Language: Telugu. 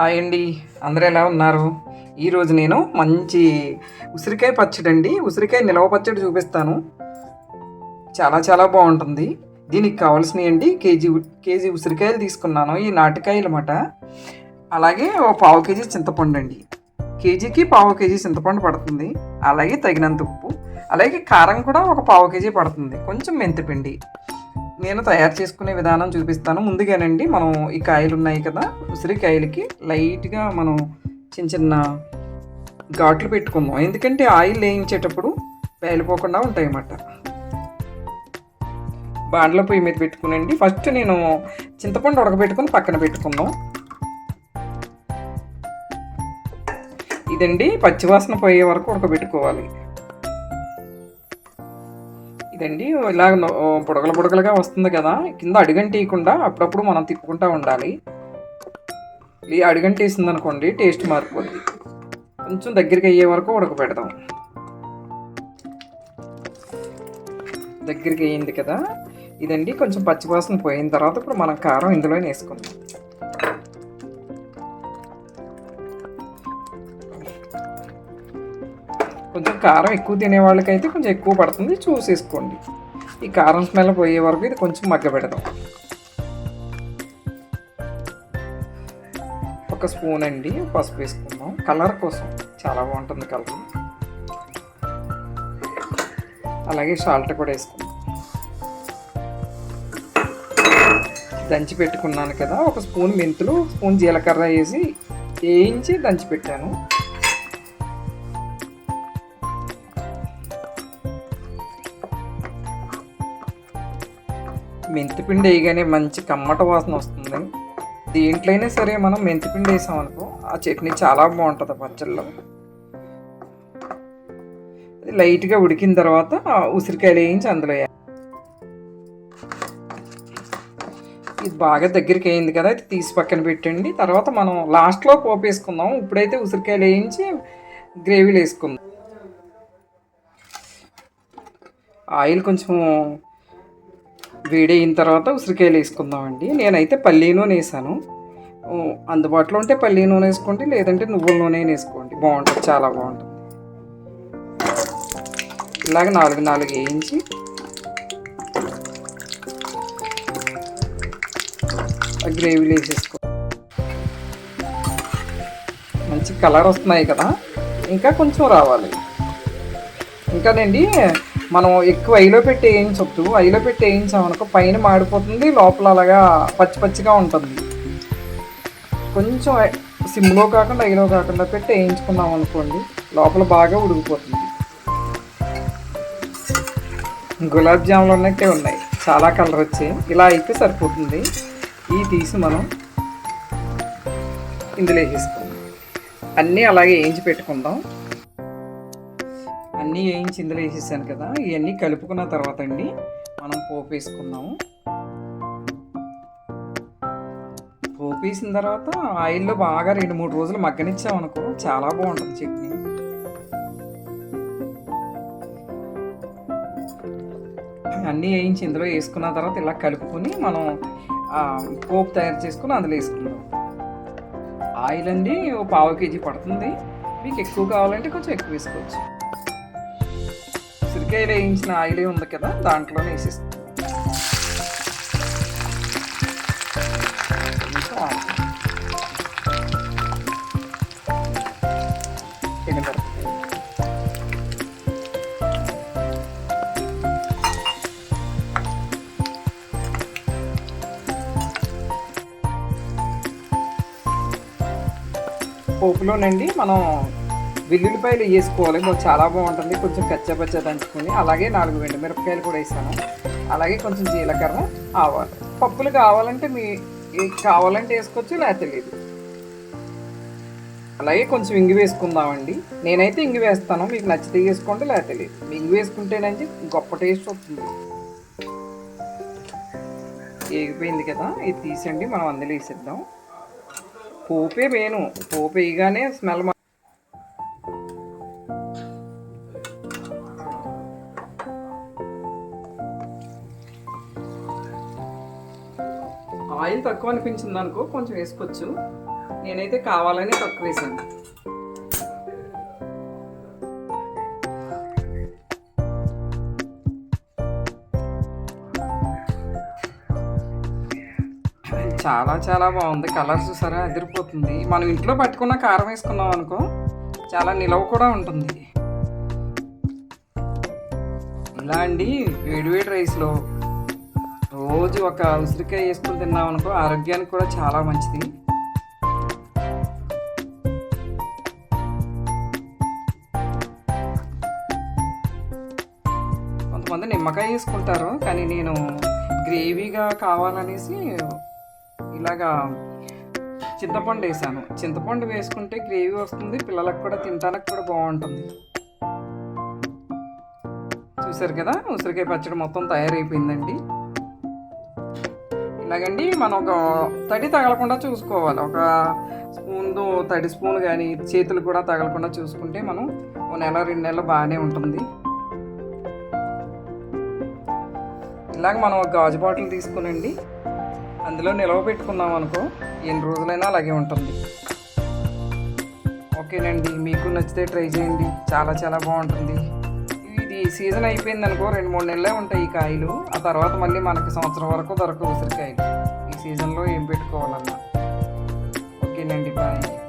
హాయ్ అండి. అందరూ ఎలా ఉన్నారు? ఈరోజు నేను మంచి ఉసిరికాయ పచ్చడి అండి ఉసిరికాయ నిలవ పచ్చడి చూపిస్తాను. చాలా చాలా బాగుంటుంది. దీనికి కావాల్సినవి అండి కేజీ కేజీ ఉసిరికాయలు తీసుకున్నాను. ఈ నాటికాయలు అన్నమాట. అలాగే ఓ పావు కేజీ చింతపండు అండి. కేజీకి పావు కేజీ చింతపండు పడుతుంది. అలాగే తగినంత ఉప్పు. అలాగే కారం కూడా ఒక పావు కేజీ పడుతుంది. కొంచెం మెంతిపిండి. నేను తయారు చేసుకునే విధానం చూపిస్తాను. ముందుగానండి మనం ఈ కాయలు ఉన్నాయి కదా ఉసిరికాయలకి లైట్గా మనం చిన్న చిన్న ఘాట్లు పెట్టుకుందాం. ఎందుకంటే ఆయిల్ వేయించేటప్పుడు పేలిపోకుండా ఉంటాయి అన్నమాట బాండ్ల పొయ్యి మీద పెట్టుకునండి. ఫస్ట్ నేను చింతపండు ఉడకబెట్టుకుని పక్కన పెట్టుకుందాం. ఇదండి పచ్చివాసన పోయే వరకు ఉడకబెట్టుకోవాలి. ఇదండి ఇలా బుడగలు బుడగలుగా వస్తుంది కదా. కింద అడుగంటేయకుండా అప్పుడప్పుడు మనం తిప్పుకుంటా ఉండాలి. ఈ అడుగంటేసింది అనుకోండి టేస్ట్ మారిపోద్ది. కొంచెం దగ్గరికి అయ్యే వరకు ఉడకబెడదాం. దగ్గరికి అయ్యింది కదా. ఇదండి కొంచెం పచ్చివాసన పోయిన తర్వాత ఇప్పుడు మనం కారం ఇందులో వేసుకుందాం. కారం ఎక్కువ తినే వాళ్ళకైతే కొంచెం ఎక్కువ పడుతుంది. చూసేసుకోండి. ఈ కారం స్మెల్ పోయే వరకు ఇది కొంచెం మగ్గ పెడదాం. ఒక స్పూన్ అండి పసుపు వేసుకుందాం. కలర్ కోసం చాలా బాగుంటుంది కలర్. అలాగే సాల్ట్ కూడా వేసుకుందాం. దంచి పెట్టుకున్నాను కదా. ఒక స్పూన్ మెంతులు స్పూన్ జీలకర్ర వేసి వేయించి దంచి పెట్టాను. మెంతిపిండి వేయగానే మంచి కమ్మట వాసన వస్తుంది. దీంట్లో అయినా సరే మనం మెంతిపిండి వేసామనుకో ఆ చట్నీ చాలా బాగుంటుంది పచ్చళ్ళలో. అది లైట్గా ఉడికిన తర్వాత ఉసిరికాయలు వేయించి అందులో వేయాలి. ఇది బాగా దగ్గరికి అయింది కదా ఇది తీసి పక్కన పెట్టండి. తర్వాత మనం లాస్ట్లో పోపు వేసుకుందాం. ఇప్పుడైతే ఉసిరికాయలు వేయించి గ్రేవీలు వేసుకుందాం. ఆయిల్ కొంచెం వేడి అయిన తర్వాత ఉసిరికాయలు వేసుకుందామండి. నేనైతే పల్లీ నూనె వేసాను. అందుబాటులో ఉంటే పల్లీ నూనె వేసుకోండి లేదంటే నువ్వుల నూనె వేసుకోండి. బాగుంటుంది చాలా బాగుంటుంది. ఇలాగ నాలుగు నాలుగు వేయించి ఆ గ్రేవీలు వేసేసుకో. మంచి కలర్ వస్తున్నాయి కదా. ఇంకా కొంచెం రావాలి. ఇంకానండి మనం ఎక్కువ ఐలో పెట్టి వేయించొద్దు ఐలో పెట్టి వేయించామనుకో పైన మాడిపోతుంది లోపల అలాగా పచ్చి పచ్చిగా ఉంటుంది. కొంచెం సిమ్లో కాకుండా ఐలో కాకుండా పెట్టి వేయించుకున్నాం అనుకోండి లోపల బాగా ఉడికిపోతుంది. గులాబ్ జాములు ఉన్నట్టే ఉన్నాయి. చాలా కలర్ వచ్చాయి. ఇలా అయితే సరిపోతుంది. ఈ తీసి మనం ఇందులో వేసేసుకుందాం. అన్నీ అలాగే వేయించి పెట్టుకుందాం. అన్నీ వేయించి ఇందులో వేసేసాను కదా ఇవన్నీ కలుపుకున్న తర్వాత అండి మనం పోపు వేసుకుందాము. పోపు వేసిన తర్వాత ఆయిల్లో బాగా రెండు మూడు రోజులు మగ్గనిచ్చామనుకో చాలా బాగుంటుంది చట్నీ. అన్నీ వేయించి ఇందులో వేసుకున్న తర్వాత ఇలా కలుపుకొని మనం పోపు తయారు చేసుకుని అందులో వేసుకుందాం. ఆయిల్ అండి పావు కేజీ పడుతుంది. మీకు ఎక్కువ కావాలంటే కొంచెం ఎక్కువ వేసుకోవచ్చు. ఉసిరికాయలు వేయించిన ఆయిలే ఉంది కదా దాంట్లో వేసేస్తాం. పోపులోనండి మనం వెల్లుల్లిపాయలు వేసుకోవాలి. చాలా బాగుంటుంది. కొంచెం కచ్చపచ్చ దంచుకొని అలాగే నాలుగు మిరపకాయలు కూడా వేసాను. అలాగే కొంచెం జీలకర్ర ఆవాలు. పప్పులు కావాలంటే మీ కావాలంటే వేసుకోవచ్చు లేకపోతే లేదు. అలాగే కొంచెం ఇంగి వేసుకుందామండి. నేనైతే ఇంగి వేస్తాను. మీకు నచ్చితే వేసుకోండి లేకపోతే లేదు. ఇంగి వేసుకుంటేనండి గొప్ప టేస్ట్ వస్తుంది. ఏగిపోయింది కదా. ఇది తీసండి మనం అందులో వేసేద్దాం. పోపే వేను పోపు వేయగానే స్మెల్ ఆయిల్ తక్కువ అనిపించింది అనుకో కొంచెం వేసుకోవచ్చు. నేనైతే కావాలని తక్కువ వేసాను. చాలా చాలా బాగుంది. కలర్ చూసారా? అదిరిపోతుంది. మనం ఇంట్లో పట్టుకున్న కారం వేసుకున్నాం అనుకో చాలా నిలవ కూడా ఉంటుంది. ఇలా అండి వేడివేడి రైస్లో రోజు ఒక ఉసిరికాయ వేసుకుని తిన్నాం అనుకో ఆరోగ్యానికి కూడా చాలా మంచిది. కొంతమంది నిమ్మకాయ వేసుకుంటారు కానీ నేను గ్రేవీగా కావాలనేసి ఇలాగా చింతపండు వేసాను. చింతపండు వేసుకుంటే గ్రేవీ వస్తుంది పిల్లలకు కూడా తినడానికి కూడా బాగుంటుంది. చూసారు కదా ఉసిరికాయ పచ్చడి మొత్తం తయారైపోయిందండి. ఇలాగండి మనం ఒక తడి తగలకుండా చూసుకోవాలి. ఒక స్పూన్తో తడి స్పూన్ కానీ చేతులు కూడా తగలకుండా చూసుకుంటే మనం ఓ నెల రెండు నెలలు బాగానే ఉంటుంది. ఇలాగ మనం ఒక గాజు బాటిల్ తీసుకునండి. అందులో నిలవ పెట్టుకున్నాం అనుకో ఎన్ని రోజులైనా అలాగే ఉంటుంది. ఓకేనండి. మీకు నచ్చితే ట్రై చేయండి. చాలా చాలా బాగుంటుంది. సీజన్ అయిపోయింది అనుకో రెండు మూడు నెలలే ఉంటాయి ఈ కాయలు. ఆ తర్వాత మళ్ళీ మనకి సంవత్సరం వరకు దొరకవు ఉసిరికాయలు. ఈ సీజన్లో ఏం పెట్టుకోవాలన్నా. ఓకేనండి బాయ్.